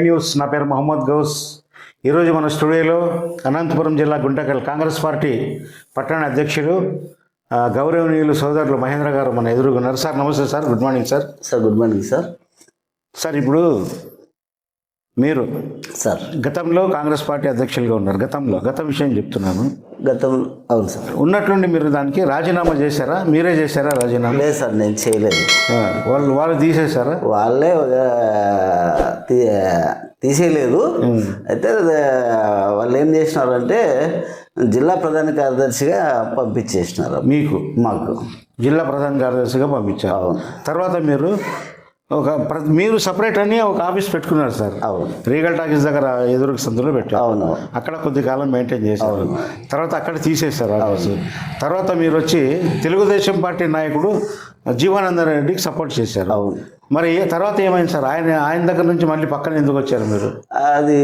News. నా పేరు మహమ్మద్ గౌస్. ఈరోజు మన స్టూడియోలో అనంతపురం జిల్లా గుంటకల్ కాంగ్రెస్ పార్టీ పట్టణ అధ్యక్షులు ఆ, గౌరవనీయులు సోదరులు మహేంద్ర గారు మన ఎదురుగున్నారు. సార్ నమస్తే sir. Good morning sir. Sir good morning sir. Sir ఇప్పుడు మీరు సార్. గతంలో కాంగ్రెస్ పార్టీ అధ్యక్షులుగా ఉన్నారు. గతంలో గత విషయం చెప్తున్నాను. గతం అవును సార్. ఉన్నట్లుండి మీరు దానికి రాజీనామా చేశారా? మీరే చేశారా రాజీనామా? లేదు సార్ నేను చేయలేదు. వాళ్ళు వాళ్ళు తీసేశారా? వాళ్ళే తీసేయలేదు. అయితే వాళ్ళు ఏం చేసినారంటే జిల్లా ప్రధాన కార్యదర్శిగా పంపించేసినారు. మీకు? మాకు. జిల్లా ప్రధాన కార్యదర్శిగా పంపించారు. అవును. తర్వాత మీరు ఒక మీరు సపరేట్ అని ఒక ఆఫీస్ పెట్టుకున్నారు సార్. అవును. రీగల్ టాకీస్ దగ్గర ఎదురు సందులో పెట్టారు. అవును. అక్కడ కొద్ది కాలం మెయింటైన్ చేశారు. తర్వాత అక్కడ తీసేశారు ఆఫీస్ తర్వాత మీరు వచ్చి తెలుగుదేశం పార్టీ నాయకుడు జీవానంద రెడ్డికి సపోర్ట్ చేశారు. అవును. మరి తర్వాత ఏమైంది సార్? ఆయన ఆయన దగ్గర నుంచి మళ్ళీ పక్కన ఎందుకు వచ్చారు మీరు? అది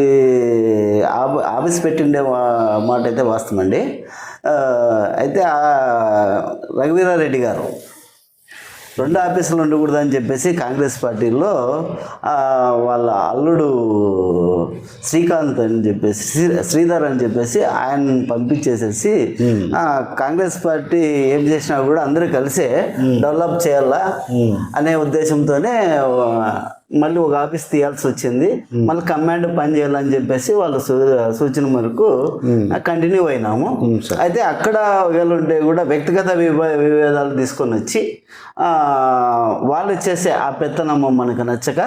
ఆఫ్- ఆఫీస్ పెట్టిండే మాట అయితే వాస్తవమండి ఆ, అయితే రఘువీరారెడ్డి గారు రెండు ఆఫీసులు ఉండకూడదని చెప్పేసి కాంగ్రెస్ పార్టీలో వాళ్ళ అల్లుడు శ్రీకాంత్ అని చెప్పేసి శ్రీ- శ్రీధర్ అని చెప్పేసి ఆయన పంపించేసేసి కాంగ్రెస్ పార్టీ ఏం చేసినా కూడా అందరూ కలిసే డెవలప్ చేయాలా అనే ఉద్దేశంతోనే మళ్ళీ ఒక ఆఫీస్ తీయాల్సి వచ్చింది మళ్ళీ కమాండ్ పని చేయాలని చెప్పేసి వాళ్ళ సూచన మేరకు కంటిన్యూ అయినాము. అయితే అక్కడ ఉంటే కూడా వ్యక్తిగత విభ- విభేదాలు తీసుకొని వచ్చి వాళ్ళు చేసే ఆ పెత్తనమ్మ మనకు నచ్చక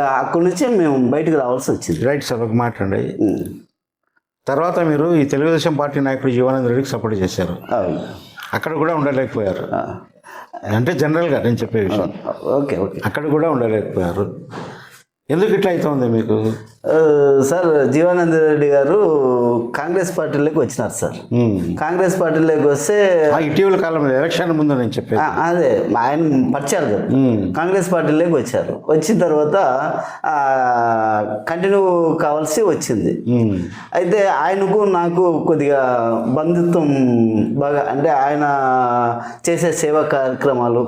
అక్కడి నుంచి మేము బయటకు రావాల్సి వచ్చింది రైట్ సార్ ఒక మాట అండి. తర్వాత మీరు ఈ తెలుగుదేశం పార్టీ నాయకుడు జీవానంద రెడ్డికి సపోర్ట్ చేశారు. అక్కడ కూడా ఉండలేకపోయారు. అంటే జనరల్గా నేను చెప్పే విషయం. Okay okay. అక్కడ కూడా ఉండలేకపోయారు. ఎందుకు ఇట్లా అవుతుంది మీకు సార్ జీవానంద రెడ్డి గారు కాంగ్రెస్ పార్టీలోకి వచ్చినారు సార్. కాంగ్రెస్ పార్టీలోకి వస్తే ఇటీవల కాలంలో ఎలక్షన్ ముందు నేను చెప్పేది ఆ, అదే ఆయన పరిచారు కదా. కాంగ్రెస్ పార్టీలోకి వచ్చారు వచ్చిన తర్వాత కంటిన్యూ కావాల్సి వచ్చింది. అయితే ఆయనకు నాకు కొద్దిగా బంధుత్వం బాగా అంటే ఆయన చేసే సేవా కార్యక్రమాలు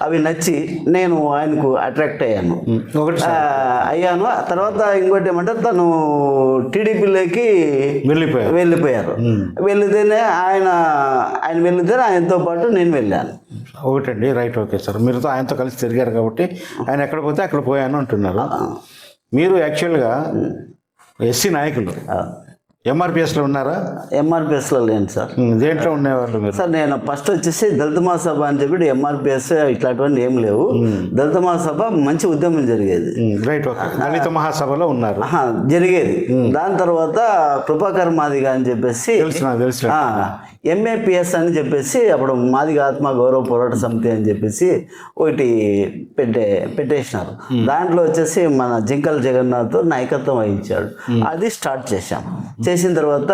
అవి నచ్చి నేను ఆయనకు అట్రాక్ట్ అయ్యాను. ఒకటి అయ్యాను. తర్వాత ఇంకోటి ఏమంటే తను టీడీపీలోకి వెళ్ళిపోయారు. వెళ్ళిపోయారు. వెళితేనే ఆయన ఆయన వెళితేనే ఆయనతో పాటు నేను వెళ్ళాను. ఒకటండి. Right okay sir. మీరుతో ఆయనతో కలిసి తిరిగారు కాబట్టి ఆయన ఎక్కడ పోతే అక్కడ పోయాను అంటున్నారు. మీరు యాక్చువల్గా ఎస్సీ నాయకులు. ఎంఆర్పిఎస్లో ఉన్నారా? ఎంఆర్పిఎస్లో లేను సార్. దేంట్లో ఉండేవాళ్ళు మీరు? సార్ నేను ఫస్ట్ వచ్చేసి దళిత మహాసభ అని చెప్పి ఎంఆర్పిఎస్ ఇట్లాంటివన్నీ ఏం లేవు. దళిత మహాసభ మంచి ఉద్యమం జరిగేది. రైట్ దళిత మహాసభలో ఉన్నారు. జరిగేది. దాని తర్వాత కృపాకర్ మాదిగ అని చెప్పేసి ఎంఏపిఎస్ అని చెప్పేసి అప్పుడు మాదిగ ఆత్మ గౌరవ పోరాట సమితి అని చెప్పేసి ఒకటి పెట్టే పెట్టేసినారు. దాంట్లో వచ్చేసి మన జింకల్ జగన్నాథ్ నాయకత్వం వహించాడు. అది స్టార్ట్ చేశాం. చేసిన తర్వాత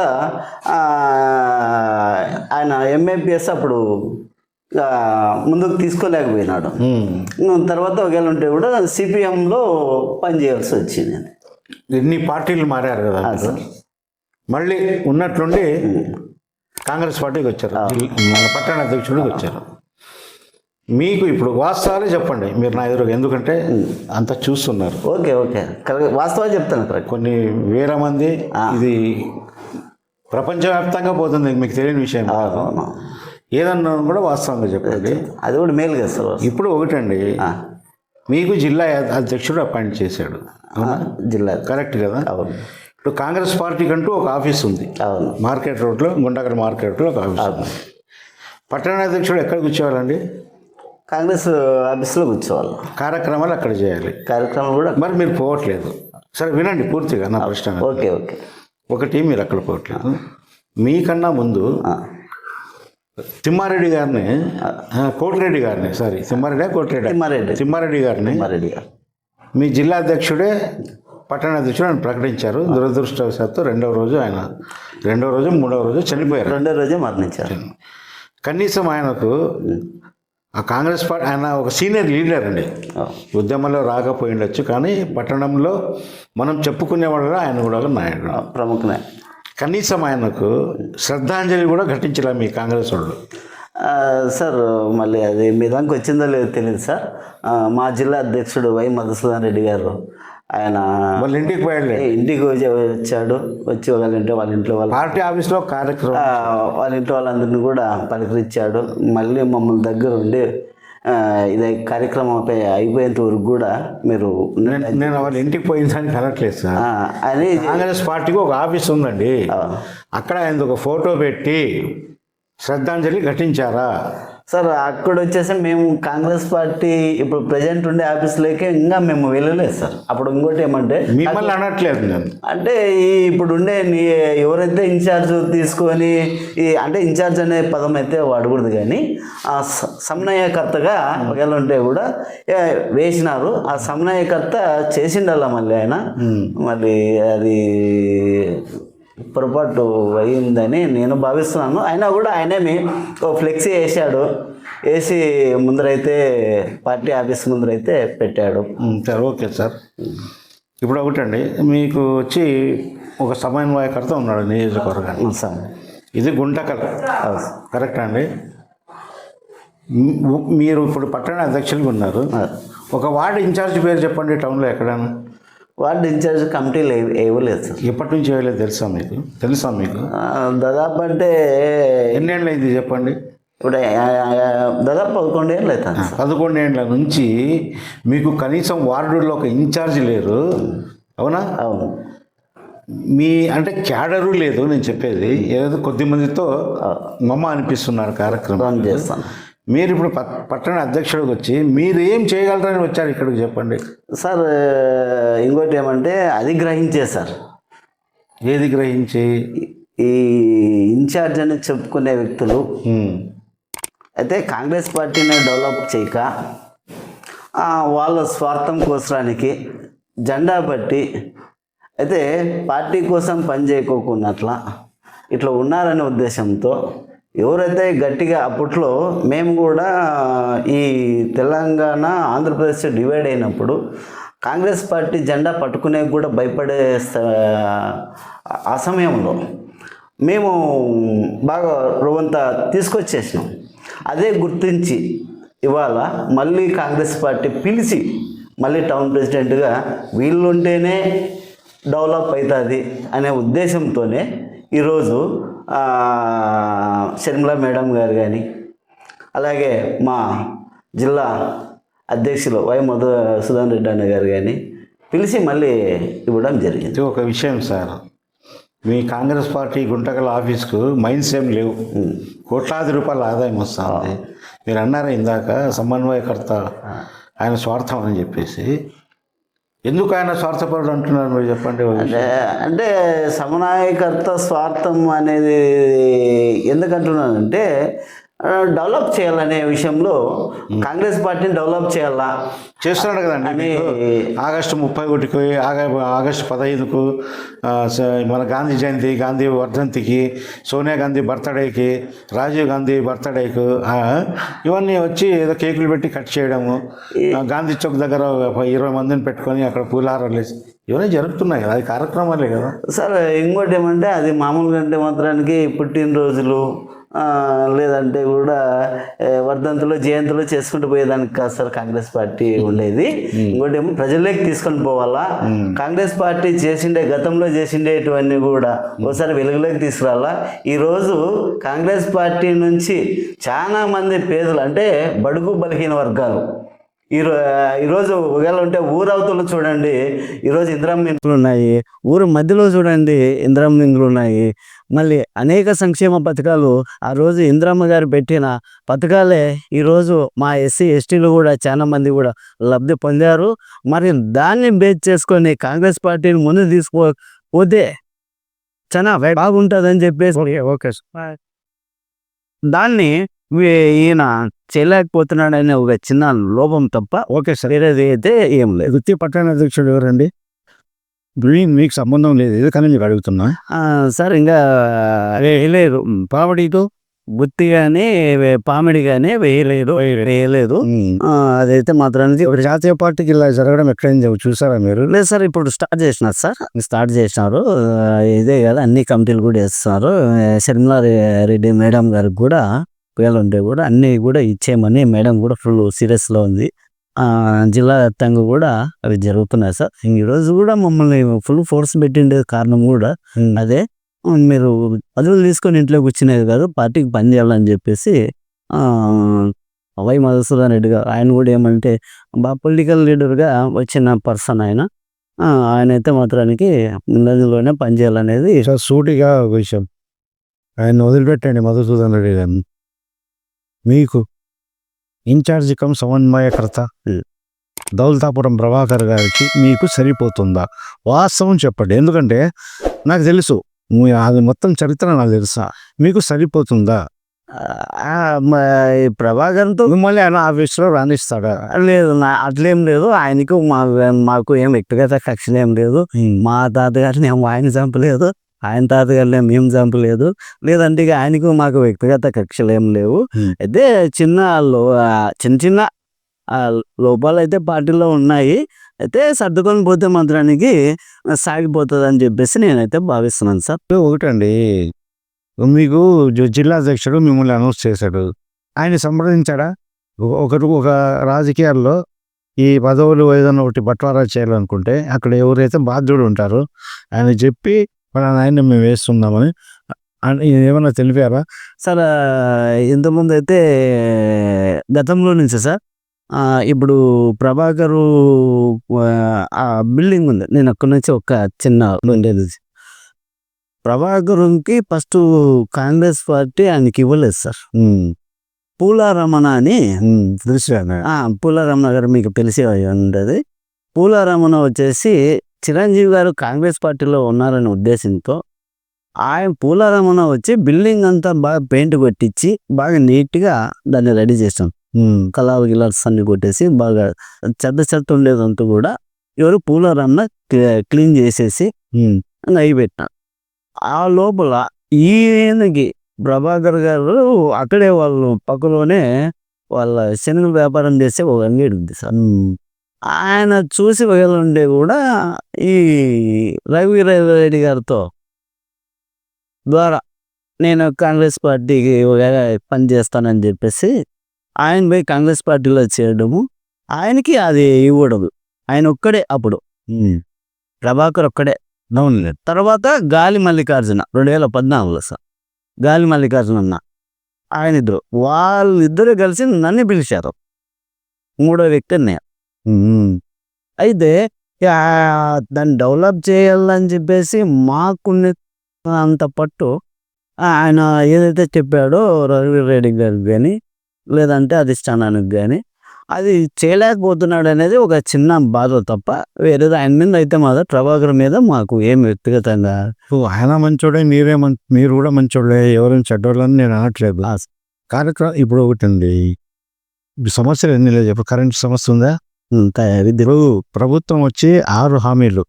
ఆయన ఎంఏపిఎస్ అప్పుడు ముందుకు తీసుకోలేకపోయినాడు. తర్వాత ఒకవేళ ఉంటే కూడా సిపిఎంలో పనిచేయాల్సి వచ్చింది. ఎన్ని పార్టీలు మారారు కదా. మళ్ళీ ఉన్నట్లుండి కాంగ్రెస్ పార్టీకి వచ్చారు. మన పట్టణ అధ్యక్షుడికి వచ్చారు. మీకు ఇప్పుడు వాస్తవాలే చెప్పండి. మీరు నా ఎదురు ఎందుకంటే అంత చూస్తున్నారు. Okay okay. కరెక్ట్. వాస్తవాలు చెప్తాను కరెక్ట్ కొన్ని వేల మంది ఇది ప్రపంచవ్యాప్తంగా పోతుంది. మీకు తెలియని విషయం. ఏదన్నా కూడా వాస్తవంగా చెప్పండి. అది కూడా మేలు కదా సార్ ఇప్పుడు ఒకటండి. మీకు జిల్లా అధ్యక్షుడు అపాయింట్ చేశాడు. జిల్లా. కరెక్ట్ కదా? అవును. ఇప్పుడు కాంగ్రెస్ పార్టీకి అంటూ ఒక ఆఫీస్ ఉంది. అవును. మార్కెట్ రోడ్లో గుండగర మార్కెట్ రోడ్లో ఒక ఆఫీస్ ఉంది. పట్టణాధ్యక్షుడు ఎక్కడ కూర్చోవాలండి? కాంగ్రెస్ ఆఫీస్లో కూర్చోవాలి. కార్యక్రమాలు అక్కడ చేయాలి. కార్యక్రమం కూడా మరి మీరు పోవట్లేదు. సరే వినండి పూర్తిగా నా ప్రశ్న ఓకే ఓకే. ఒకటి మీరు అక్కడ పోవట్లేదు. మీకన్నా ముందు తిమ్మారెడ్డి గారిని కోటిరెడ్డి గారిని సారీ తిమ్మారెడ్డి కోటిరెడ్డి. తిమ్మారెడ్డి. తిమ్మారెడ్డి గారిని మీ జిల్లా అధ్యక్షుడే పట్టణ అధ్యక్షుడు ఆయన ప్రకటించారు. దురదృష్టవశాత్తు రెండవ రోజు ఆయన రెండవ రోజు మూడవ రోజు చనిపోయారు. రెండో రోజే మరణించారు. కనీసం ఆయనకు ఆ కాంగ్రెస్ పార్టీ ఆయన ఒక సీనియర్ లీడర్ అండి. ఉద్యమంలో రాకపోయి ఉండొచ్చు కానీ పట్టణంలో మనం చెప్పుకునే వాళ్ళు ఆయన కూడా ఒక నాయకుడు. ఆ, ప్రముఖనే కనీసం ఆయనకు శ్రద్ధాంజలి కూడా ఘటించలే మీ కాంగ్రెస్ వాళ్ళు. సార్ మళ్ళీ అది మీ దానికి వచ్చిందో లేదో తెలియదు సార్. మా జిల్లా అధ్యక్షుడు వై మధుసూదన్ రెడ్డి గారు ఆయన వాళ్ళ ఇంటికి పోయాడులే. ఇంటికి వచ్చి- వచ్చాడు. వచ్చి వాళ్ళ ఇంట్లో వాళ్ళ ఇంట్లో వాళ్ళ పార్టీ ఆఫీస్లో కార్యక్రమం వాళ్ళ ఇంట్లో వాళ్ళందరినీ కూడా పలకరించాడు. మళ్ళీ మమ్మల్ని దగ్గర ఉండి ఇది కార్యక్రమం అయిపోయి- అయిపోయేంత వరకు కూడా మీరు నేను వాళ్ళ ఇంటికి పోయిన దానికి అనట్లేదు సార్. అని కాంగ్రెస్ పార్టీకి ఒక ఆఫీస్ ఉందండి. అక్కడ ఆయన ఒక ఫోటో పెట్టి శ్రద్ధాంజలి ఘటించారా? సార్ అక్కడ వచ్చేసి మేము కాంగ్రెస్ పార్టీ ఇప్పుడు ప్రజెంట్ ఉండే ఆఫీస్లోకి ఇంకా మేము వెళ్ళలేదు సార్. అప్పుడు ఇంకోటి ఏమంటే మిమ్మల్ని అనట్లేదు నేను అంటే ఈ ఇప్పుడు ఉండే ఎవరైతే ఇన్ఛార్జ్ తీసుకొని ఈ అంటే ఇన్ఛార్జ్ అనే పదం అయితే వాడకూడదు కానీ ఆ సమన్వయకర్తగా ఒకవేళ ఉంటే కూడా వేసినారు. ఆ సమన్వయకర్త చేసిండాల మళ్ళీ ఆయన? మళ్ళీ అది పొరపాటు అయిందని నేను భావిస్తున్నాను. అయినా కూడా ఆయనే మీ ఓ ఫ్లెక్సీ వేసాడు. వేసి ముందరైతే పార్టీ ఆఫీస్ ముందరైతే పెట్టాడు. సరే ఓకే సార్. ఇప్పుడు ఒకటండి మీకు వచ్చి ఒక సమన్వయకర్త ఉన్నాడు నియోజకవర్గాన్ని సార్. ఇది గుంటకల్. కరెక్ట్ అండి? మీరు ఇప్పుడు పట్టణ అధ్యక్షులుగా ఉన్నారు. ఒక వార్డు ఇన్ఛార్జ్ పేరు చెప్పండి టౌన్లో ఎక్కడైనా. వార్డు ఇన్ఛార్జ్ కమిటీలు ఇవ్వలేదు సార్. ఎప్పటి నుంచి వేయలేదు తెలుసా మీకు? తెలుసా మీకు? దాదాపు అంటే ఎన్నేళ్ళు అయింది చెప్పండి? ఇప్పుడు దాదాపు పదకొండు ఏళ్ళు అవుతుంది సార్. పదకొండేండ్ల నుంచి మీకు కనీసం వార్డుల్లో ఒక ఇన్ఛార్జ్ లేరు. అవునా? అవును. మీ అంటే క్యాడరు లేదు నేను చెప్పేది. ఏదో కొద్ది మందితో మమ్మ అనిపిస్తున్నారు కార్యక్రమం. చేస్తాను. మీరు ఇప్పుడు పట్- పట్టణ అధ్యక్షుడికి వచ్చి మీరు ఏం చేయగలరని వచ్చారు ఇక్కడికి చెప్పండి. సార్ ఇంకోటి ఏమంటే అది గ్రహించే సార్. ఏది గ్రహించి? ఈ ఇన్ఛార్జ్ అని చెప్పుకునే వ్యక్తులు. అయితే కాంగ్రెస్ పార్టీని డెవలప్ చేయక వాళ్ళ స్వార్థం కోసరానికి జెండా పట్టి అయితే పార్టీ కోసం పని చేయకోకున్నట్ల ఇట్లా ఉన్నారనే ఉద్దేశంతో ఎవరైతే గట్టిగా అప్పట్లో మేము కూడా ఈ తెలంగాణ ఆంధ్రప్రదేశ్ డివైడ్ అయినప్పుడు కాంగ్రెస్ పార్టీ జెండా పట్టుకునే కూడా భయపడే ఆ సమయంలో మేము బాగా రువంత తీసుకొచ్చేసినాం. అదే గుర్తించి ఇవాళ మళ్ళీ కాంగ్రెస్ పార్టీ పిలిచి మళ్ళీ టౌన్ ప్రెసిడెంట్గా వీళ్ళుంటేనే డెవలప్ అవుతుంది అనే ఉద్దేశంతోనే ఈరోజు ఆ, షర్మిల మేడం గారు కానీ అలాగే మా జిల్లా అధ్యక్షులు వై మధు సుధాన్ రెడ్డి అన్న గారు కానీ పిలిచి మళ్ళీ ఇవ్వడం జరిగింది. ఒక విషయం సార్. మీ కాంగ్రెస్ పార్టీ గుంటకల్ ఆఫీస్కు మైన్స్ ఏం లేవు. కోట్లాది రూపాయల ఆదాయం వస్తుంది. మీరు అన్నారు ఇందాక సమన్వయకర్త ఆయన స్వార్థం అని చెప్పేసి. ఎందుకు ఆయన స్వార్థపరుడు అంటున్నారు మీరు చెప్పండి అంటే అంటే సమన్వయకర్త స్వార్థం అనేది ఎందుకంటున్నానంటే డెవలప్ చేయాలనే విషయంలో కాంగ్రెస్ పార్టీని డెవలప్ చేయాలా? చేస్తున్నాడు కదండి ఆగస్టు ముప్పై ఒకటికి ఆగ ఆగస్టు పదహైదుకు మన గాంధీ జయంతి గాంధీ వర్ధంతికి సోనియా గాంధీ బర్త్డేకి రాజీవ్ గాంధీ బర్త్డేకు ఇవన్నీ వచ్చి ఏదో కేకులు పెట్టి కట్ చేయడము. గాంధీ చౌక్ దగ్గర ఇరవై మందిని పెట్టుకొని అక్కడ పూలహారాలు వేసి ఇవన్నీ జరుగుతున్నాయి కదా అది కార్యక్రమాలే కదా. సార్ ఇంకోటి ఏమంటే అది మామూలుగా అంటే మాత్రానికి పుట్టినరోజులు లేదంటే కూడా వర్ధంతులు జయంతులు చేసుకుంటూ పోయేదానికి కాదు సార్ కాంగ్రెస్ పార్టీ ఉండేది. ఇంకోటి ఏమో ప్రజల్లోకి తీసుకొని పోవాలా? కాంగ్రెస్ పార్టీ చేసిండే గతంలో చేసిండేటివన్నీ కూడా ఒకసారి వెలుగులోకి తీసుకురావాలా ఈరోజు కాంగ్రెస్ పార్టీ నుంచి చాలా మంది పేదలు అంటే బడుగు బలహీన వర్గాలు ఈరో ఈరోజు ఒకవేళ ఉంటే ఊరవతలు చూడండి. ఈరోజు ఇందిరమ్మ ఇండ్లు ఉన్నాయి. ఊరు మధ్యలో చూడండి ఇందిరమ్మ ఇండ్లు ఉన్నాయి. మళ్ళీ అనేక సంక్షేమ పథకాలు ఆ రోజు ఇందిరమ్మ గారు పెట్టిన పథకాలే ఈరోజు మా ఎస్సీ ఎస్టీలు కూడా చాలా మంది కూడా లబ్ధి పొందారు. మరి దాన్ని బేస్ చేసుకొని కాంగ్రెస్ పార్టీని ముందు తీసుకోపోతే చాలా బాగుంటుందని చెప్పేసి ఓకే దాన్ని ఈయన చేయలేకపోతున్నాడనే ఒక చిన్న లోపం తప్ప ఓకే సార్. వేరేది అయితే ఏం లేదు. వృత్తి పట్టణ అధ్యక్షుడు ఎవరండి? మీకు సంబంధం లేదు. ఎందుకని మీకు అడుగుతున్నా? సార్ ఇంకా వేయలేదు. పావడితో బుత్తి కానీ పామిడి కానీ వేయలేదు. వేయలేదు. అదైతే మాత్రానికి ఒక జాతీయ పార్టీకి ఇలా జరగడం ఎక్కడైంది? చూసారా మీరు? లేదు సార్ ఇప్పుడు స్టార్ట్ చేసినారు సార్. స్టార్ట్ చేసినారు. ఇదే కదా అన్ని కమిటీలు కూడా వేస్తున్నారు. శర్మిలా రెడ్డి మేడం గారికి కూడా పిల్లలు ఉంటే కూడా అన్ని కూడా ఇచ్చేయమని మేడం కూడా ఫుల్ సీరియస్లో ఉంది. జిల్లా వ్యాప్తంగా కూడా అవి జరుగుతున్నాయి సార్. ఈరోజు కూడా మమ్మల్ని ఫుల్ ఫోర్స్ పెట్టిండే కారణం కూడా అదే. మీరు పదవులు తీసుకొని ఇంట్లో కూర్చునేది కాదు పార్టీకి పని చేయాలని చెప్పేసి వై మధుసూదన్ రెడ్డి గారు ఆయన కూడా ఏమంటే బా పొలిటికల్ లీడర్గా వచ్చిన పర్సన్ ఆయన. ఆయన అయితే మాత్రానికి ముందంజలోనే పనిచేయాలనేది సూటిగా విషయం. ఆయన వదిలిపెట్టండి మధుసూదన్ రెడ్డి గారిని. మీకు ఇన్ఛార్జి కమ్ సమన్వయకర్త. దౌలతాపురం ప్రభాకర్ గారికి మీకు సరిపోతుందా? వాస్తవం చెప్పండి. ఎందుకంటే నాకు తెలుసు. అది మొత్తం చరిత్ర నాకు తెలుసా. మీకు సరిపోతుందా? ప్రభాకర్తో మిమ్మల్ని ఆయన ఆఫీస్లో రాణిస్తాడా లేదు నా అట్లేం లేదు. ఆయనకు మా మాకు ఏం వ్యక్తిగత కక్షలు ఏం లేదు మా తాతగారిని ఏం ఆయన చంపలేదు. ఆయన తాతగారిని ఏం మేము చంపలేదు లేదంటే ఇక ఆయనకు మాకు వ్యక్తిగత కక్షలు ఏం లేవు. అయితే చిన్న లో చిన్న చిన్న లోపాలు అయితే పార్టీలో ఉన్నాయి. అయితే సర్దుకొని పోతే మాత్రానికి సాగిపోతుంది అని చెప్పేసి నేనైతే భావిస్తున్నాను సార్. ఒకటండి. మీకు జిల్లా అధ్యక్షుడు మిమ్మల్ని అనౌన్స్ చేశాడు. ఆయన సంప్రదించాడా? ఒక- ఒకరు ఒక రాజకీయాల్లో ఈ పదవులు ఏదైనా ఒకటి బట్వారా చేయాలనుకుంటే అక్కడ ఎవరైతే బాధ్యుడు ఉంటారో ఆయన చెప్పి మన ఆయన మేము వేస్తున్నామని ఏమైనా తెలిపారా? సార్ ఇంతకుముందు అయితే గతంలో నుంచి సార్ ఇప్పుడు ప్రభాకరు ఆ, బిల్డింగ్ ఉంది. నేను అక్కడి నుంచి ఒక చిన్న ఉండేది. ప్రభాకరుకి ఫస్ట్ కాంగ్రెస్ పార్టీ ఆయనకి ఇవ్వలేదు సార్. పూల రమణ అని తెలిసి ఆ, పూల రమణ గారు మీకు తెలిసి ఉండదు. పూల రమణ వచ్చేసి చిరంజీవి గారు కాంగ్రెస్ పార్టీలో ఉన్నారనే ఉద్దేశంతో ఆయన పూల వచ్చి బిల్డింగ్ అంతా బాగా పెయింట్ కొట్టించి బాగా నీట్గా దాన్ని రెడీ చేసాం కలర్ గిలర్స్ అన్ని కొట్టేసి బాగా చెత్త చెత్త ఉండేదంతా కూడా ఎవరు పూల క్లీన్ చేసేసి ఇంకా అవి పెట్టినారు ఆ లోపల ఈయనకి ప్రభాకర్ గారు అక్కడే వాళ్ళు పక్కలోనే వాళ్ళ శనగ వ్యాపారం చేసే ఒక అంగడి ఉంది సార్. ఆయన చూసి ఉండే కూడా ఈ రవి రెడ్డి గారితో ద్వారా నేను కాంగ్రెస్ పార్టీకి పని చేస్తానని చెప్పేసి ఆయన పోయి కాంగ్రెస్ పార్టీలో చేయడము ఆయనకి అది ఇవ్వడము. ఆయన ఒక్కడే అప్పుడు. ప్రభాకర్ ఒక్కడే. అవునులే. తర్వాత గాలి మల్లికార్జున రెండు వేల పద్నాలుగులో సార్. గాలి మల్లికార్జున అన్న ఆయన ఇద్దరు వాళ్ళిద్దరు కలిసి నన్ను పిలిచారు. మూడో వ్యక్తి నేను అయితే దాన్ని డెవలప్ చేయాలని చెప్పేసి మాకున్న అంత పట్టు ఆయన ఏదైతే చెప్పాడో రవి రెడ్డి గారికి కానీ లేదంటే అధిష్టానానికి కానీ అది చేయలేకపోతున్నాడు అనేది ఒక చిన్న బాధ తప్ప వేరేది ఆయన మీద అయితే మాత్రం ప్రభాకర్ మీద మాకు ఏం వ్యక్తిగతంగా ఆయన మంచోడే మీరే మీరు కూడా మంచోళ్ళే ఎవరైనా చెడ్డోళ్ళని నేను అనట్లేదు. కార్యక్రమం ఇప్పుడు ఒకటి అండి ఈ సమస్యలు ఎన్ని లేదు ఇప్పుడు కరెంట్ సమస్య ఉందా? ఇప్పుడు ప్రభుత్వం వచ్చి ఆరు హామీలు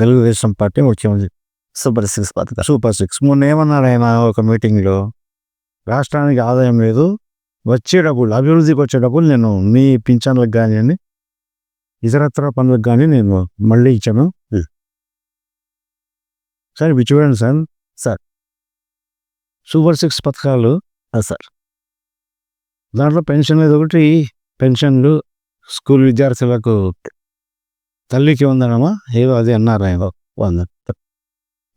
తెలుగుదేశం పార్టీ ముఖ్యమంత్రి సూపర్ సిక్స్ పథకం సూపర్ సిక్స్. మొన్న ఏమన్నారు ఆయన ఒక మీటింగ్లో రాష్ట్రానికి ఆదాయం లేదు వచ్చే డబ్బులు అభివృద్ధికి వచ్చే డబ్బులు నేను మీ పింఛన్లకు కానివ్వండి ఇతరత్ర పనులకు కానీ నేను మళ్ళీ ఇచ్చాను. సార్ ఇవి చూడండి సార్. సార్. సూపర్ సిక్స్ పథకాలు సార్. దాంట్లో పెన్షన్ మీద ఒకటి పెన్షన్లు స్కూల్ విద్యార్థులకు తల్లికి వందనమా? ఏదో అది అన్నారు ఆయన. వంద.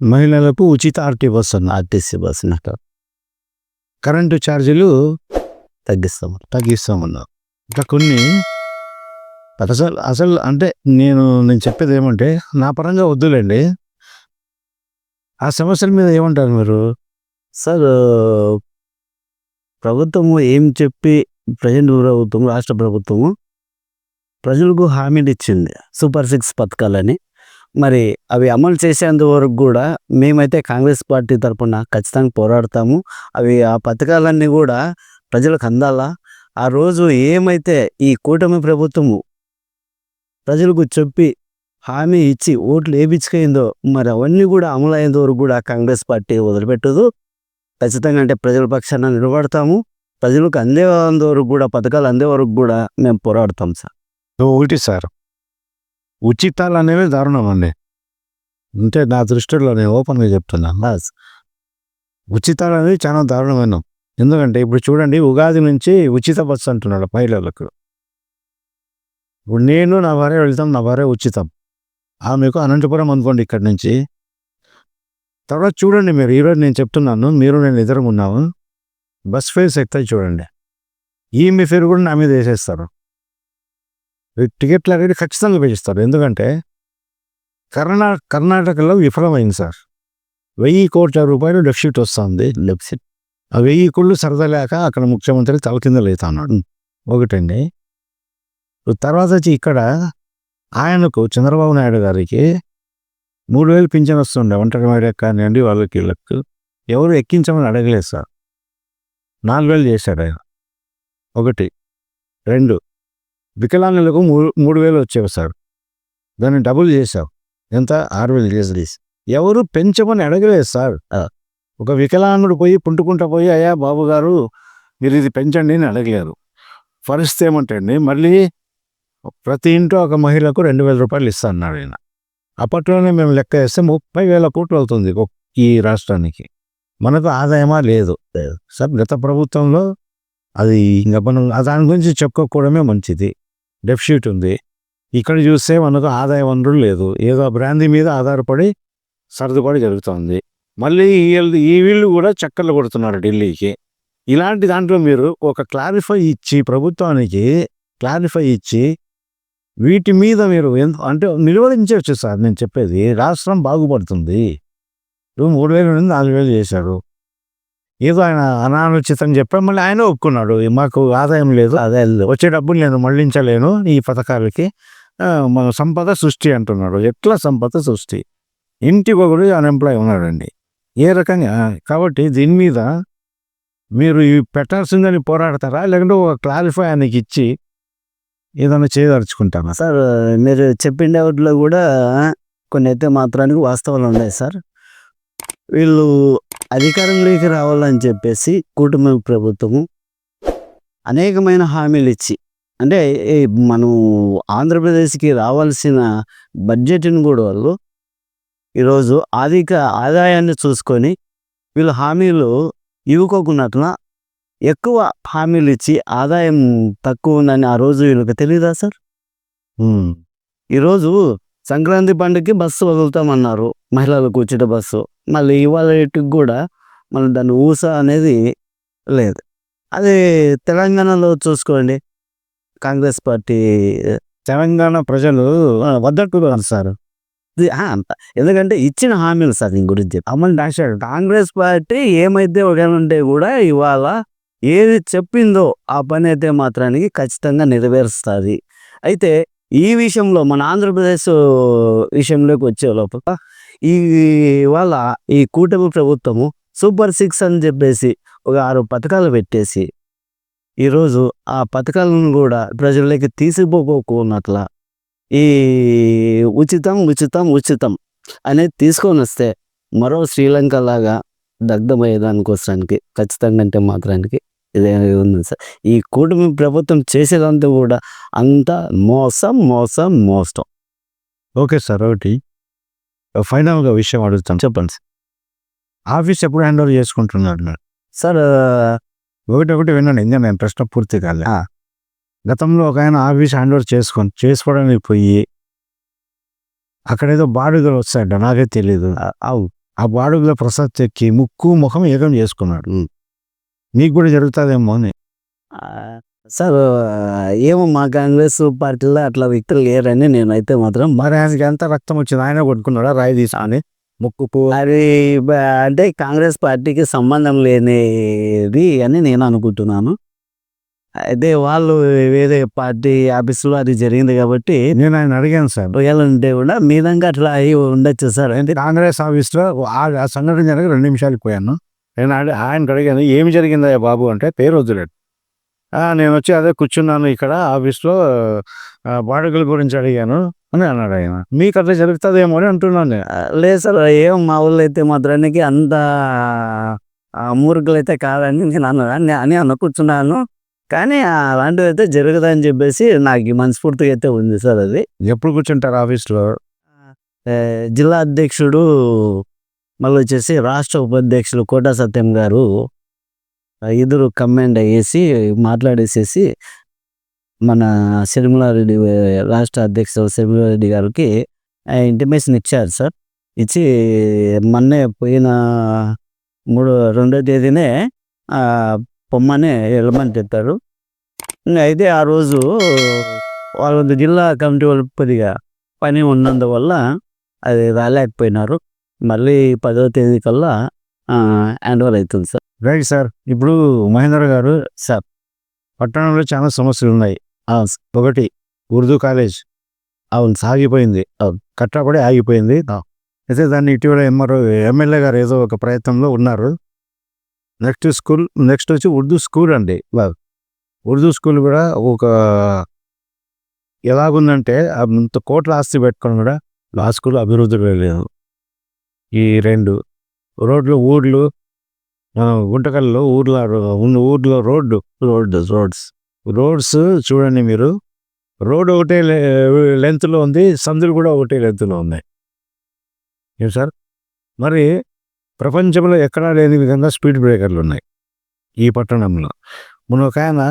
మహిళలకు ఉచిత ఆర్టీ బస్సు అన్న ఆర్టీసీ బస్సు నాకు కరెంటు ఛార్జీలు తగ్గిస్తాము తగ్గిస్తామన్నారు. ఇంకా కొన్ని అసలు అసలు అంటే నేను నేను చెప్పేది ఏమంటే నా పరంగా వద్దులేండి. ఆ సమస్యల మీద ఏమంటారు మీరు? సార్ ప్రభుత్వము ఏం చెప్పి ప్రజెంట్ ప్రభుత్వం రాష్ట్ర ప్రభుత్వము ప్రజలకు హామీలు ఇచ్చింది సూపర్ సిక్స్ పథకాలని. మరి అవి అమలు చేసేంత వరకు కూడా మేమైతే కాంగ్రెస్ పార్టీ తరఫున ఖచ్చితంగా పోరాడతాము. అవి ఆ పథకాలన్నీ కూడా ప్రజలకు అందాలా? ఆ రోజు ఏమైతే ఈ కూటమి ప్రభుత్వము ప్రజలకు చెప్పి హామీ ఇచ్చి ఓట్లు వేయించుకైందో మరి అవన్నీ కూడా అమలు అయ్యేంత వరకు కూడా కాంగ్రెస్ పార్టీ వదిలిపెట్టదు. ఖచ్చితంగా అంటే ప్రజల పక్షాన నిలబడతాము. ప్రజలకు అందే వరకు కూడా పథకాలు అందే వరకు కూడా మేము పోరాడతాం సార్. ఒకటి సార్. ఉచితాలు అనేవి దారుణం అండి. అంటే నా దృష్టిలో నేను ఓపెన్గా చెప్తున్నాను బస్ ఉచితాలు అనేవి చాలా దారుణమైన. ఎందుకంటే ఇప్పుడు చూడండి ఉగాది నుంచి ఉచిత బస్సు అంటున్నాడు మహిళలకు. ఇప్పుడు నేను నా భార్య వెళ్తాం నా భార్య ఉచితం. ఆమెకు అనంతపురం అనుకోండి ఇక్కడ నుంచి. తర్వాత చూడండి మీరు ఈరోజు నేను చెప్తున్నాను మీరు నేను ఇద్దరం ఉన్నాము. బస్ ఫేర్స్ ఎక్కుతాయి చూడండి. ఈమె ఫేర్ కూడా నా మీద వేసేస్తారు. టికెట్లు అనేది ఖచ్చితంగా పెంచుతారు ఎందుకంటే కర్ణా కర్ణాటకలో విఫలమైంది సార్. వెయ్యి కోట్ల రూపాయలు డెఫిసిట్ వస్తుంది. డెఫిసిట్ ఆ వెయ్యి కోళ్ళు సరదా లేక అక్కడ ముఖ్యమంత్రి తల కింద లేతున్నాడు. ఒకటండి. తర్వాత వచ్చి ఇక్కడ ఆయనకు చంద్రబాబు నాయుడు గారికి మూడు వేలు పింఛన్ వస్తుండే. ఒంటరి మహిళ కానివ్వండి వాళ్ళకి వీళ్ళకి ఎవరు ఎక్కించమని అడగలేదు సార్. నాలుగు వేలు చేశాడు ఆయన. ఒకటి. రెండు. వికలాంగులకు మూడు మూడు వేలు వచ్చేవి సార్. దాన్ని డబుల్ చేశావు. ఎంత? ఆరు వేలు చేసి. ఎవరు పెంచమని అడగలేదు సార్. ఒక వికలాంగుడు పోయి పుంటుకుంటా పోయి అయ్యా బాబు గారు మీరు ఇది పెంచండి అని అడగలేరు పరిస్థితి ఏమంటండి? మళ్ళీ ప్రతి ఇంట్లో ఒక మహిళకు రెండు వేల రూపాయలు ఇస్తా అన్నాడు ఆయన అప్పట్లోనే మేము లెక్క వేస్తే ముప్పై వేల కోట్లు అవుతుంది ఈ రాష్ట్రానికి. మనకు ఆదాయమా లేదు. సార్ గత ప్రభుత్వంలో అది ఇంకా మనం దాని గురించి చెప్పుకోవడమే మంచిది. డెఫిషిట్ ఉంది. ఇక్కడ చూస్తే మనకు ఆదాయ వనరులు లేదు. ఏదో బ్రాంది మీద ఆధారపడి సర్దుబాటు జరుగుతుంది. మళ్ళీ వీళ్ళు ఈ వీళ్ళు కూడా చక్కర్లు కొడుతున్నారు ఢిల్లీకి. ఇలాంటి దాంట్లో మీరు ఒక క్లారిఫై ఇచ్చి ప్రభుత్వానికి క్లారిఫై ఇచ్చి వీటి మీద మీరు ఎంత అంటే నిలువరించవచ్చు సార్ నేను చెప్పేది. రాష్ట్రం బాగుపడుతుంది. మూడు వేలు నుండి నాలుగు వేలు చేశారు. ఏదో ఆయన అనాలోచితం చెప్పాం మళ్ళీ ఆయన ఒప్పుకున్నాడు. మాకు ఆదాయం లేదు అదే వచ్చే డబ్బులు నేను మళ్ళించలేను ఈ పథకాలకి. మన సంపద సృష్టి అంటున్నాడు. ఎట్లా సంపద సృష్టి? ఇంటికి ఒకడు అన్ఎంప్లాయ్ ఉన్నాడండి. ఏ రకంగా? కాబట్టి దీని మీద మీరు ఇవి పెట్టాల్సిందని పోరాడతారా? లేకుంటే ఒక క్లారిఫై ఆయనకి ఇచ్చి ఏదైనా చేయదలుచుకుంటారా సార్ మీరు చెప్పిన వాటిలో కూడా కొన్ని అయితే మాత్రానికి వాస్తవాలు ఉన్నాయి సార్. వీళ్ళు అధికారంలోకి రావాలని చెప్పేసి కూటమి ప్రభుత్వము అనేకమైన హామీలు ఇచ్చి అంటే మనం ఆంధ్రప్రదేశ్కి రావాల్సిన బడ్జెట్ని కూడా వాళ్ళు ఈరోజు అధిక ఆదాయాన్ని చూసుకొని వీళ్ళు హామీలు ఇవ్వకోకున్నట్ల ఎక్కువ హామీలు ఇచ్చి ఆదాయం తక్కువ ఉందని ఆ రోజు వీళ్ళకి తెలియదా సార్. ఈరోజు సంక్రాంతి పండుగకి బస్సు వదులుతామన్నారు మహిళలకు ఉచిత బస్సు మళ్ళీ ఇవాళ రేటుకి కూడా మళ్ళీ దాని ఊస అనేది లేదు. అదే తెలంగాణలో చూసుకోండి. కాంగ్రెస్ పార్టీ తెలంగాణ ప్రజలు ఆ, సార్. అంత. ఎందుకంటే ఇచ్చిన హామీలు సార్ దీని గురించి చెప్పి. అమలు రాశాడు కాంగ్రెస్ పార్టీ ఏమైతే ఒకనంటే కూడా ఇవాళ ఏది చెప్పిందో ఆ పని అయితే మాత్రానికి ఖచ్చితంగా నెరవేరుస్తుంది. అయితే ఈ విషయంలో మన ఆంధ్రప్రదేశ్ విషయంలోకి వచ్చే లోపల ఈ ఇవాళ ఈ కూటమి ప్రభుత్వము సూపర్ సిక్స్ అని చెప్పేసి ఒక ఆరు పథకాలు పెట్టేసి ఈరోజు ఆ పథకాలను కూడా ప్రజల్లోకి తీసిపోకోకున్నట్ల ఈ ఉచితం ఉచితం ఉచితం అనేది తీసుకొని వస్తే మరో శ్రీలంక లాగా దగ్ధమయ్యేదానికోసానికి ఖచ్చితంగా అంటే మాత్రానికి ఇదే ఉంది సార్. ఈ కూటమి ప్రభుత్వం చేసేదంతా కూడా అంతా మోసం మోసం మోసం ఓకే సార్ ఒకటి. ఫైనల్గా విషయం అడుగుతాను చెప్పండి సార్. ఆఫీస్ ఎప్పుడు హ్యాండ్ ఓవర్ చేసుకుంటున్నాడు మీరు? సార్ ఒకటి ఒకటి వినండి ఇంకా నేను ప్రశ్న పూర్తి కాలే. గతంలో ఒక ఆయన ఆఫీస్ హ్యాండ్ ఓవర్ చేసుకొని చేసుకోవడానికి పోయి అక్కడేదో బాడుగలు వస్తాయంట నాకే తెలియదు అవు ఆ బాడుగల ప్రసాద్ ఎక్కి ముక్కు ముఖం ఏకం చేసుకున్నాడు. నీకు కూడా జరుగుతుందేమో అని సార్ ఏమో మా కాంగ్రెస్ పార్టీలో అట్లా వ్యక్తులు లేరని నేనైతే మాత్రం మరి ఆయనకి ఎంత రక్తం వచ్చింది? ఆయన కొట్టుకున్నాడా? రాయి తీసుకొని ముక్కు అది అంటే కాంగ్రెస్ పార్టీకి సంబంధం లేనిది అని నేను అనుకుంటున్నాను. అయితే వాళ్ళు వేరే పార్టీ ఆఫీసులో అది జరిగింది కాబట్టి నేను ఆయన అడిగాను సార్. ఉంటే కూడా మీ విధంగా అట్లా అయి ఉండొచ్చు సార్. అంటే కాంగ్రెస్ ఆఫీస్లో ఆ సంఘటన జరిగి రెండు నిమిషాలకు పోయాను. నేను అడి ఆయనకు అడిగాను ఏమి జరిగిందా బాబు అంటే పేరు వద్దులేడు "ఆ, నేను వచ్చి అదే కూర్చున్నాను ఇక్కడ ఆఫీస్లో ఆ, బాడుగల గురించి అడిగాను అని అన్నాడు ఆయన. మీకు అట్లా జరుగుతుందేమో అని అంటున్నాను లేదు సార్ ఏం మా ఊళ్ళో అయితే మాత్రానికి అంత ఆ, మూర్ఖులు అయితే కాదని నేను అన్న అని- అని అనుకుంటున్నాను కానీ అలాంటివి అయితే జరుగుదని చెప్పేసి నాకు మనస్ఫూర్తిగా అయితే ఉంది సార్ అది. ఎప్పుడు కూర్చుంటారు ఆఫీస్లో? జిల్లా అధ్యక్షుడు మళ్ళీ వచ్చేసి రాష్ట్ర ఉపాధ్యక్షులు కోటా సత్యం గారు ఇద్దరు కమాండ్ వేసి మాట్లాడేసేసి మన సిరిమలారెడ్డి రాష్ట్ర అధ్యక్షుడు సిరిమలారెడ్డి గారికి ఇంటిమేషన్ ఇచ్చారు సార్. ఇచ్చి మొన్నే పోయిన మూడు రెండో తేదీనే పొమ్మని వెళ్ళమని చెప్పారు. అయితే ఆ రోజు వాళ్ళ జిల్లా కమిటీ వాళ్ళు కొద్దిగా పని ఉన్నందువల్ల అది రాలేకపోయినారు. మళ్ళీ పదో తేదీ కల్లా హ్యాండ్ ఓవర్ అవుతుంది సార్. రైట్ సార్ ఇప్పుడు మహేంద్ర గారు సార్ పట్టణంలో చాలా సమస్యలు ఉన్నాయి. ఒకటి ఉర్దూ కాలేజ్. అవును సాగిపోయింది. అవును. కట్టబడి ఆగిపోయింది. అయితే దాన్ని ఇటీవల ఎంఆర్ఓ ఎమ్మెల్యే గారు ఏదో ఒక ప్రయత్నంలో ఉన్నారు. నెక్స్ట్ స్కూల్ నెక్స్ట్ వచ్చి ఉర్దూ స్కూల్ అండి. ఉర్దూ స్కూల్ కూడా ఒక ఎలాగుందంటే అంత కోట్ల ఆస్తి పెట్టుకొని కూడా ఆ స్కూల్ అభివృద్ధి లేదు ఈ రెండు రోడ్లు ఊర్లు గుంటకల్లో ఊర్లో ఉన్న ఊర్లో రోడ్డు రోడ్ రోడ్స్. రోడ్స్ చూడండి మీరు. రోడ్ ఒకటే లెంత్లో ఉంది సందులు కూడా ఒకటే లెంత్లో ఉన్నాయి. ఏం సార్? మరి ప్రపంచంలో ఎక్కడా లేని విధంగా స్పీడ్ బ్రేకర్లు ఉన్నాయి ఈ పట్టణంలో. మన ఒక ఆయన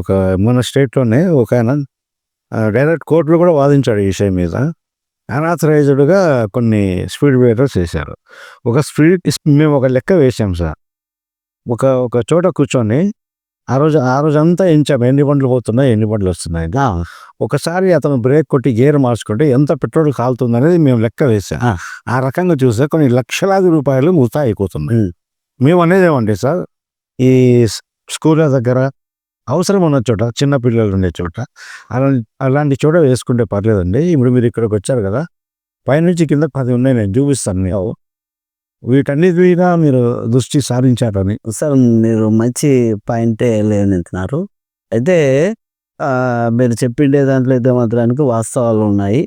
ఒక మన స్టేట్లోనే ఒక ఆయన డైరెక్ట్ కోర్టులో కూడా వాదించాడు ఈ విషయం మీద. అనాథరైజ్డ్గా కొన్ని స్పీడ్ బ్రేకర్స్ వేశారు. ఒక స్పీడ్ మేము ఒక లెక్క వేసాం సార్. ఒక ఒక చోట కూర్చొని ఆ రోజు ఆ రోజు అంతా ఎంచాం ఎన్ని బండ్లు పోతున్నాయి? ఎన్ని బండ్లు వస్తున్నాయి? ఒకసారి అతను బ్రేక్ కొట్టి గేర్ మార్చుకుంటే ఎంత పెట్రోల్ కాలుతుంది అనేది మేము లెక్క వేసాం. ఆ. రకంగా చూస్తే కొన్ని లక్షలాది రూపాయలు ముతా అయిపోతుంది ఉమ్. మేము అనేది ఏమంటే సార్? ఈ స్కూళ్ళ దగ్గర అవసరం ఉన్న చోట చిన్న పిల్లలు ఉండే చోట అలా అలాంటి చోట వేసుకుంటే పర్లేదండి. ఇప్పుడు మీరు ఇక్కడికి వచ్చారు కదా పైనుంచి కింద పది ఉన్నాయి నేను చూపిస్తాను వీటన్నిటి మీద మీరు దృష్టి సారించారని. సార్ మీరు మంచి పాయింటే లేనంటున్నారు. అయితే మీరు చెప్పిండే దాంట్లో అయితే మాత్రానికి వాస్తవాలు ఉన్నాయి.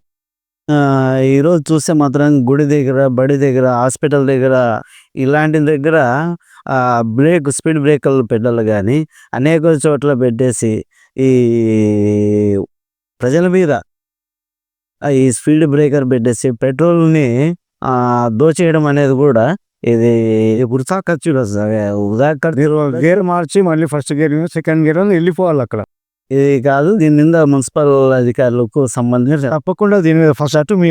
ఈరోజు చూస్తే మాత్రం గుడి దగ్గర బడి దగ్గర హాస్పిటల్ దగ్గర ఇలాంటి దగ్గర బ్రేక్ స్పీడ్ బ్రేకర్లు పెట్టాలి కానీ అనేక చోట్ల పెట్టేసి ఈ ప్రజల మీద ఈ స్పీడ్ బ్రేకర్ పెట్టేసి పెట్రోల్ని దోచేయడం అనేది కూడా ఇది వృథా ఖర్చులు ఖర్చు గేర్ మార్చి మళ్ళీ ఫస్ట్ గేర్ సెకండ్ గేర్ వెళ్ళిపోవాలి అక్కడ. ఇది కాదు దీని మీద మున్సిపల్ అధికారులకు సంబంధించిన తప్పకుండా దీని మీద ఫస్ట్ అటు మీ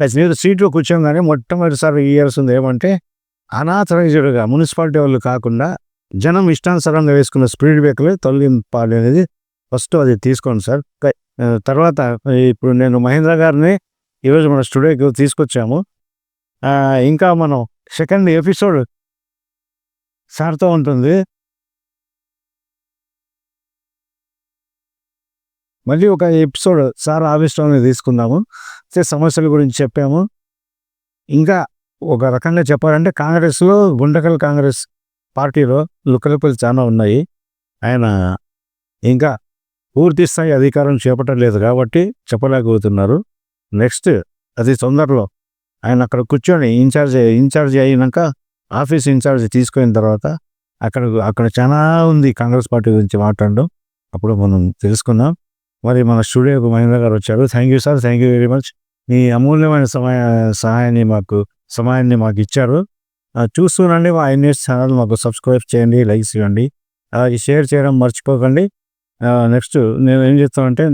మీరు సీట్లో కూర్చోగానే మొట్టమొదటిసారి ఇయ్యాల్సింది ఏమంటే అనాథరైజ్డ్గా మున్సిపాలిటీ వాళ్ళు కాకుండా జనం ఇష్టానుసారంగా వేసుకున్న స్పీడ్ బ్రేకర్లు తొలగింపాలి అనేది ఫస్ట్ అది తీసుకోండి సార్. తర్వాత ఇప్పుడు నేను మహేంద్ర గారిని ఈరోజు మన స్టూడియోకి తీసుకొచ్చాము. ఇంకా మనం సెకండ్ ఎపిసోడ్ సార్తో ఉంటుంది. మళ్ళీ ఒక ఎపిసోడ్ సార్ ఆవిష్కరణ తీసుకుందాము. సమస్యల గురించి చెప్పాము. ఇంకా ఒక రకంగా చెప్పాలంటే కాంగ్రెస్లో గుండకల్ కాంగ్రెస్ పార్టీలో లుకలుకలు చాలా ఉన్నాయి. ఆయన ఇంకా పూర్తి స్థాయి అధికారం చేపట్టలేదు కాబట్టి చెప్పలేకపోతున్నారు. నెక్స్ట్ అది తొందరలో ఆయన అక్కడ కూర్చొని ఇన్ఛార్జ్ ఇన్ఛార్జ్ అయినాక ఆఫీస్ ఇన్ఛార్జ్ తీసుకున్న తర్వాత అక్కడ అక్కడ చాలా ఉంది కాంగ్రెస్ పార్టీ గురించి మాట్లాడడం. అప్పుడు మనం తెలుసుకుందాం. మరి మన స్టూడియోకు మహేంద్ర గారు వచ్చారు. Thank you sir thank you very much మీ అమూల్యమైన సమయ సహాయాన్ని మాకు సమయాన్ని మాకు ఇచ్చారు. ఆ, చూస్తూనండి మా ఎన్ఎస్ ఛానల్ మాకు సబ్స్క్రైబ్ చేయండి లైక్స్ ఇవ్వండి. అలాగే షేర్ చేయడం మర్చిపోకండి. నెక్స్ట్ నేను ఏం చేస్తానంటే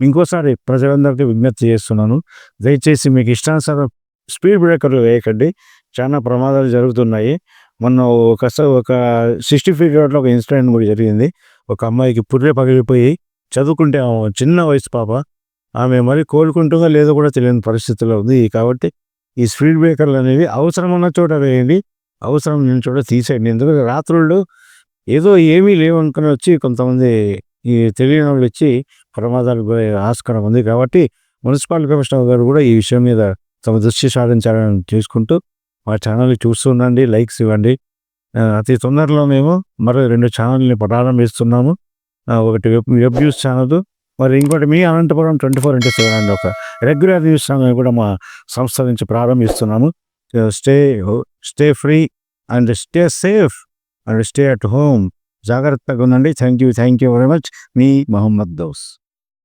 ఇంకోసారి ప్రజలందరికీ విజ్ఞప్తి చేస్తున్నాను. దయచేసి మీకు ఇష్టానుసారం స్పీడ్ బ్రేకర్లు వేయకండి. చాలా ప్రమాదాలు జరుగుతున్నాయి. మొన్న ఒక ఒక సిక్స్టీ ఫీట్ రోడ్లో ఒక ఇన్సిడెంట్ కూడా జరిగింది. ఒక అమ్మాయికి పుర్రె పగిలిపోయి చదువుకుంటే ఆమె చిన్న వయసు పాప. ఆమె మరి కోలుకుంటుందో లేదో కూడా తెలియని పరిస్థితిలో ఉంది. కాబట్టి ఈ స్పీడ్ బ్రేకర్లు అనేవి అవసరం ఉన్న చోట వేయండి. అవసరం లేని చోట తీసేయండి. ఎందుకంటే రాత్రుళ్ళు ఏదో ఏమీ లేవనుకుని వచ్చి కొంతమంది ఈ తెలియని వాళ్ళు వచ్చి ప్రమాదాలు పోయే ఆస్కారం ఉంది. కాబట్టి మున్సిపల్ కమిషనర్ గారు కూడా ఈ విషయం మీద తమ దృష్టి సాధించాలని చేసుకుంటూ మా ఛానల్ని చూస్తుండండి లైక్స్ ఇవ్వండి. అతి తొందరలో మేము మరో రెండు ఛానల్ని ప్రారంభిస్తున్నాము ఒకటి వెబ్ వెబ్ న్యూస్ ఛానల్ మరి ఇంకోటి మీ Anantapuram twenty four into seven అండి ఒక రెగ్యులర్ న్యూస్ ఛానల్ కూడా మా సంస్థ నుంచి ప్రారంభిస్తున్నాము. Stay stay free and stay safe and stay at home. జాగ్రత్తగా ఉండండి. Thank you thank you very much. Me Mohammed those.